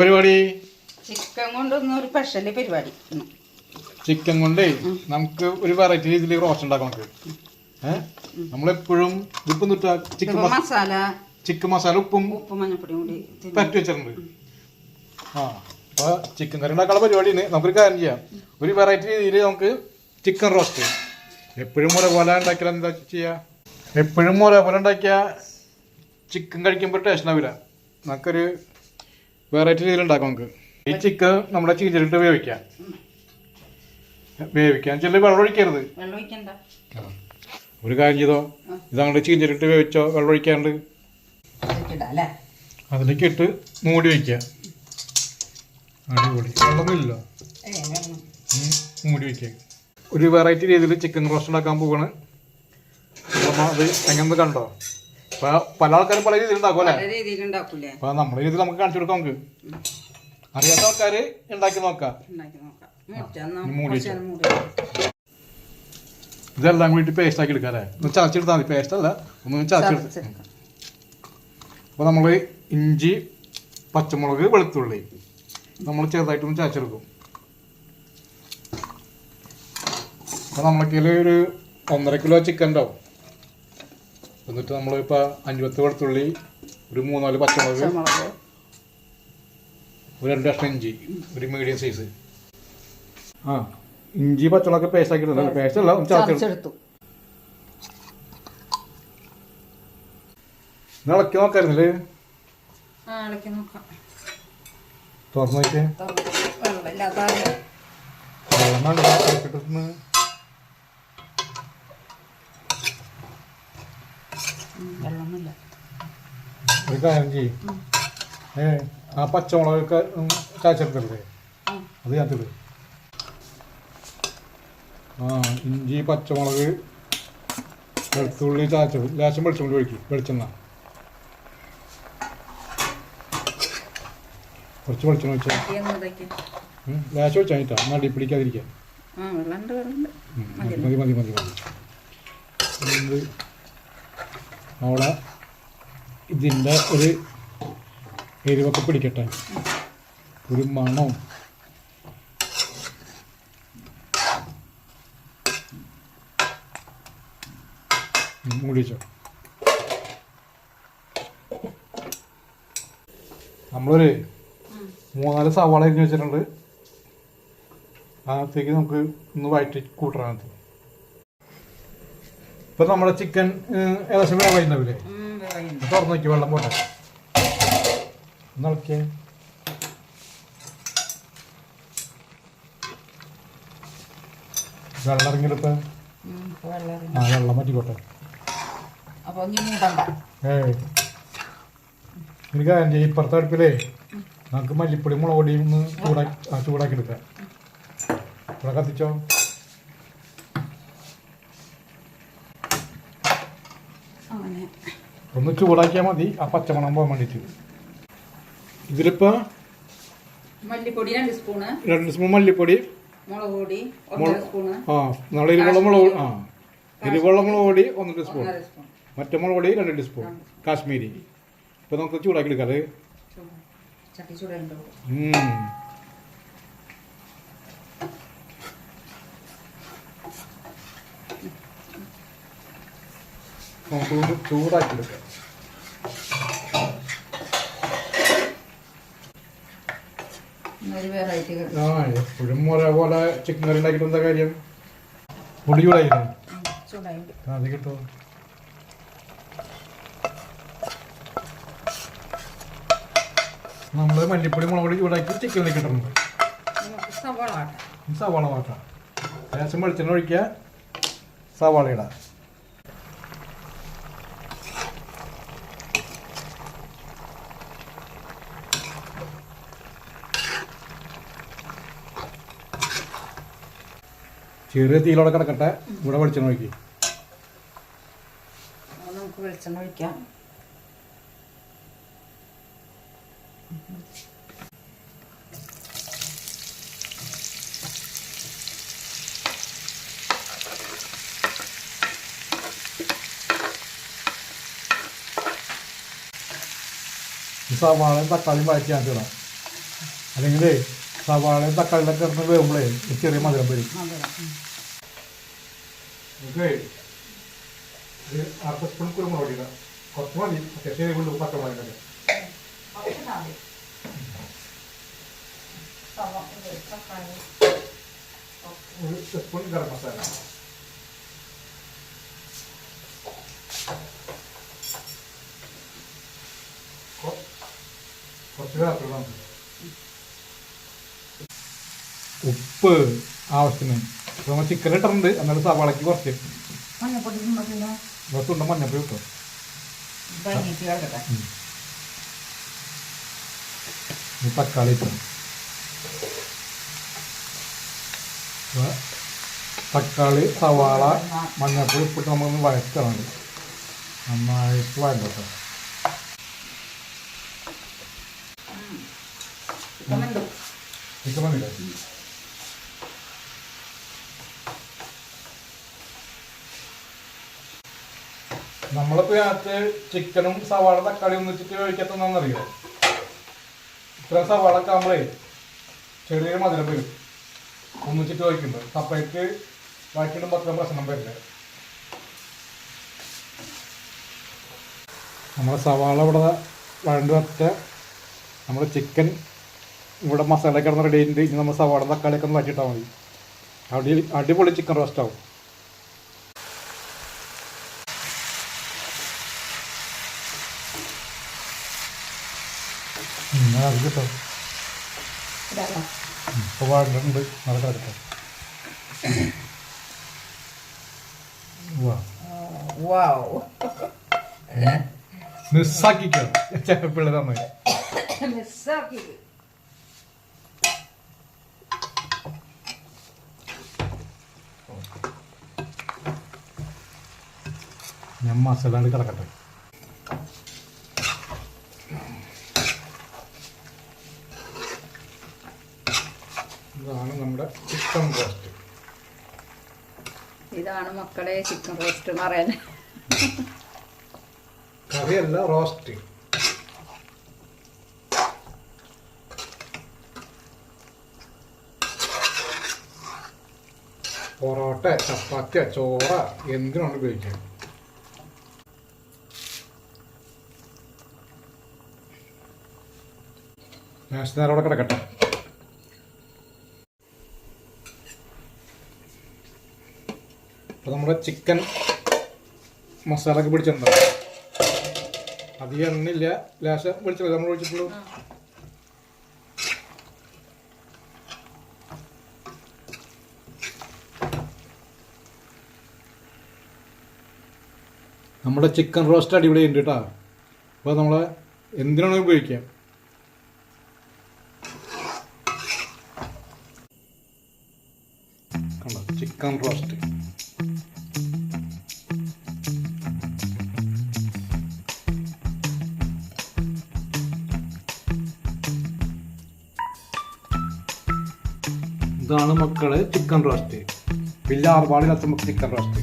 പരിപാടി? ചിക്കൻ കൊണ്ടൊന്നും ഒരു സ്പെഷ്യൽ പരിപാടി. ചിക്കൻ കൊണ്ടേ നമുക്ക് ഒരു വെറൈറ്റി രീതിയിൽ റോസ്റ്റ് ഉണ്ടാക്കാം നമുക്ക്. ഏഹ് നമ്മളെപ്പോഴും ഉപ്പും തൊട്ട ചിക്കൻ മസാല ചിക്കൻ മസാല ഉപ്പും ഉപ്പും മഞ്ഞപ്പൊടിയും കൂടി. പറ്റി വെച്ചിട്ടുണ്ട്. ആ അപ്പൊ ചിക്കൻ കറി ഉണ്ടാക്കാനുള്ള പരിപാടിയാണ്. നമുക്കൊരു കാര്യം ചെയ്യാം. ഒരു വെറൈറ്റി രീതിയിൽ നമുക്ക് ചിക്കൻ റോസ്റ്റ് എപ്പോഴും ഒരേപോലെ ഉണ്ടാക്കിയാൽ എന്താ ചെയ്യാ? എപ്പോഴും ഒരേപോലെ ഉണ്ടാക്കിയ ചിക്കൻ കഴിക്കുമ്പോൾ ടേസ്റ്റ് ആവില്ല നമുക്കൊരു വെറൈറ്റി രീതിയിൽ ഉണ്ടാക്കാം നമുക്ക്. ഈ ചിക്കൻ നമ്മുടെ ചീഞ്ചലിട്ട് വേവിക്കാം. വേവിക്കാൻ ചെല്ലി വെള്ളം ഒഴിക്കരുത്. ഒരു കാര്യം ചെയ്തോ? ഇതങ്ങോട്ട് ചീഞ്ചലിട്ട് വേവിച്ചോ? വെള്ളം ഒഴിക്കാണ്ട്. അതിലേക്ക് ഇട്ട് മൂടി വയ്ക്കുക അടിപൊളി. വെള്ളമൊന്നുമില്ലല്ലോ. ഏ, മൂടി വയ്ക്കുക ഒരു വെറൈറ്റി രീതിയിൽ ചിക്കൻ റോസ്റ്റ് ഉണ്ടാക്കാൻ പോവാണ്. അത് എങ്ങനെ കണ്ടോ? പല ആൾക്കാരും പല രീതിയിൽ ഉണ്ടാക്കും അല്ലേ? പല രീതിയിൽ ഉണ്ടാക്കൂലേ? അപ്പൊ നമ്മുടെ രീതിയിൽ നമുക്ക് കാണിച്ചു കൊടുക്കാം നമുക്ക്. അറിയാത്ത ആൾക്കാര് ഉണ്ടാക്കി നോക്കാം. ഉണ്ടാക്കി മൂടി. ഇതെല്ലാം കൂടി പേസ്റ്റ് ആക്കി എടുക്കാം അല്ലേ? ഒന്ന് ചതച്ചെടുത്താൽ മതി. പേസ്റ്റ് അല്ല. ഒന്ന് ചതച്ചെടുത്ത്. ചതച്ചെടുക്കാം. നമ്മൾ നമ്മൾ ഇഞ്ചി പച്ചമുളക് വെളുത്തുള്ളി നമ്മൾ ചെറുതായിട്ടൊന്ന് ചതച്ചെടുക്കും. അപ്പൊ നമ്മളൊക്കെ ഒരു ഒന്നര കിലോ ചിക്കൻ ഉണ്ടാവും. എന്നിട്ട് നമ്മളിപ്പോൾ അഞ്ചുപത്ത് വെളുത്തുള്ളി ഒരു മൂന്നാൽ പച്ചമുളക് ഒരു രണ്ട് കഷ്ണം ഇഞ്ചി ഒരു മീഡിയം സൈസ് ആ ഇഞ്ചി പച്ചമുളക് പേസ്റ്റ് ആക്കിയിട്ടുണ്ട്. പേസ്റ്റ് അല്ല ചതച്ചെടുത്തു. ഇളക്കി നോക്കായിരുന്നില്ലേ? തുറന്നു നോക്കിയേ. വെള്ളം ഒരു കാര്യം ചെയ്യും. ഏ ആ പച്ചമുളകൊക്കെ ആ. അത് ഞാൻ തിടും. ആ ഇഞ്ചി പച്ചമുളക് വെളുത്തുള്ളി ചാച്ചത് ലേശം വെളിച്ചെണ്ണ ഒഴിക്കും വെളിച്ചെണ്ണ. കുറച്ച് വെളിച്ചെണ്ണ എന്നതൊക്കെ ലേശം ഒഴിച്ചാൽ മതിട്ടാ നടി ഉം, മതി മതി മതി മതി. അവിടെ ഇതിന്റെ ഒരു എരിവൊക്കെ പിടിക്കട്ടെ. ഒരു മണവും. ഉം, മൂടി വെച്ചോ. നമ്മളൊരു മൂന്നാൽ സവാള അരിഞ്ഞ് വെച്ചിട്ടുണ്ട്. അതിനകത്തേക്ക് നമുക്ക് ഒന്ന് വയറ്റി കൂട്ടണത് ഇപ്പൊ നമ്മുടെ ചിക്കൻ ഏകദേശം വേവായിട്ടുണ്ടാവില്ലേ. തുറന്നു നോക്കി വെള്ളം പോട്ടെ. നോക്കിയേ. വെള്ളം ഇറങ്ങിയെടുത്ത്. ആ വെള്ളം മാറ്റിക്കോട്ടെ. ഏയ്. ഒരു കാര്യം ഇപ്പുറത്തെ അടുപ്പിലേ നമുക്ക് മല്ലിപ്പൊടി മുളക് പൊടിയും ഒന്ന് ചൂടാക്കി ആ ചൂടാക്കി എടുക്കാം ഇവിടെ കത്തിച്ചോ? ഒന്ന് ചൂടാക്കിയാൽ മതി. ആ പച്ചമണം പോകാൻ വേണ്ടിയിട്ട്. ഇതിലിപ്പോ മല്ലിപ്പൊടി രണ്ട് സ്പൂണ്. രണ്ട് സ്പൂൺ മല്ലിപ്പൊടി. മുളക് പൊടി ഒന്നര സ്പൂണ്. ആ എരിവുള്ള മുളക് ആ എരിവുള്ള മുളക് പൊടി ഒന്നര സ്പൂൺ. സ്പൂൺ. മറ്റേ മുളക് പൊടി രണ്ട് സ്പൂൺ. കാശ്മീരി. ഇപ്പൊ നമുക്ക് ചൂടാക്കി എടുക്കാം അത്. ചട്ടി ഒന്ന് ചൂടാക്കി എടുക്കാം നമ്മൾ വെറൈറ്റി ആ എപ്പോഴും ഒരേപോലെ ചിക്കൻ കറി ഉണ്ടാക്കിയിട്ട് എന്താ കാര്യം? പൊടി അത് നമ്മൾ മല്ലിപ്പൊടി മുളക് പൊടി ചൂടാക്കി ചിക്കൻ ഇട്ടിട്ടുണ്ട് സവാള ആട്ടാം സവാള മാറ്റാം ലേശം വെളിച്ചെണ്ണ ഒഴിക്കുക. സവാള ഇടാം. ചെറിയ തീയിലോടെ കിടക്കട്ടെ. ഇവിടെ വെളിച്ചെണ്ണ ഒഴിക്കും. നമുക്ക് വെളിച്ചെണ്ണ ഒഴിക്കാം. സവാളയും തക്കാളിയും വഴറ്റി അതിടാം അല്ലെങ്കിൽ സവാളയും തക്കാളിയിലൊക്കെ ഇറന്ന് വേകുമ്പോഴേ ചെറിയ മധുരം വരും. അര സ്പൂൺ കുരുമുളക് പൊടി ഇടാം കുറച്ച് മതി. സവ- ഇത് തക്കാളി. ഒരു സ്പൂൺ ഗരം മസാല. കുറച്ച് വേർത്തിടണം ഉപ്പ് ആവശ്യത്തിന്. നമ്മൾ ചിക്കൻ ഇട്ടിട്ടുണ്ട്. എന്നാലും സവാളയ്ക്ക് കുറച്ച്. കുറച്ചുണ്ട് മഞ്ഞപ്പൊടി ഈ തക്കാളി ഇട്ടു. തക്കാളി സവാള മഞ്ഞപ്പൊടി ഉപ്പിട്ട് നമ്മളൊന്ന് വഴറ്റണം. നന്നായിട്ട് വെന്തു. ചിക്കൻ മതിയില്ലേ നമ്മളിപ്പോ അകത്ത് ചിക്കനും സവാള തക്കാളി ഒന്നിച്ചിട്ട് വേവിക്കത്തെന്നറിയോ ഇത്ര സവാള ഒക്കെ ആകുമ്പോഴേ ചെറിയൊരു മധുരം വരും. ഒന്നിച്ചിട്ട് കഴിക്കുമ്പോൾ സപ്പറേറ്റ് വാക്കിയിടുമ്പോൾ അത്ര പ്രശ്നം വരില്ല. നമ്മുടെ സവാള ഇവിടെ വഴണ്ട് വെച്ച നമ്മുടെ ചിക്കൻ ഇവിടെ മസാല കിടന്ന് റെഡി ആയിട്ടുണ്ട്. ഇനി നമ്മൾ സവാള തക്കാളിയൊക്കെ ഒന്ന് വറ്റിയിട്ടാൽ മതി. അടി അടിപൊളി ചിക്കൻ റോസ്റ്റ് അത് കിട്ടും. ഇപ്പോൾ പാടുന്നുണ്ട് അത് കിടക്കട്ടെ. മിസ്സാക്കിക്കോ പിള്ളേ തന്നെ മിസ്സാക്കി. ഞാൻ മസാല കിടക്കട്ടെ. ഇതാണ് നമ്മുടെ ചിക്കൻ റോസ്റ്റ് ഇതാണ് മക്കളെ ചിക്കൻ റോസ്റ്റ് എന്ന് പറയാൻ. കറിയല്ല റോസ്റ്റ് പൊറോട്ട ചപ്പാത്തി ചോറ എന്തിനാണ് ഉപയോഗിക്കുന്നത്. നേരം അവിടെ കിടക്കട്ടെ. നമ്മുടെ ചിക്കൻ മസാല ഒക്കെ പിടിച്ചിട്ടുണ്ടോ. അധികം എണ്ണയില്ല. ലേശം വിളിച്ചത് നമ്മൾ ഒഴിച്ചിട്ടുള്ളൂ. നമ്മുടെ ചിക്കൻ റോസ്റ്റ് അടിപൊളി ഉണ്ട് കേട്ടോ. അപ്പോൾ നമ്മൾ എന്തിനാണ് ഉപയോഗിക്കാം ചിക്കൻ റോസ്റ്റ്. ഇതാണ് മക്കളെ ചിക്കൻ റോസ്റ്റ് വലിയ ആർപാടിനകത്ത് നമുക്ക് ചിക്കൻ റോസ്റ്റ്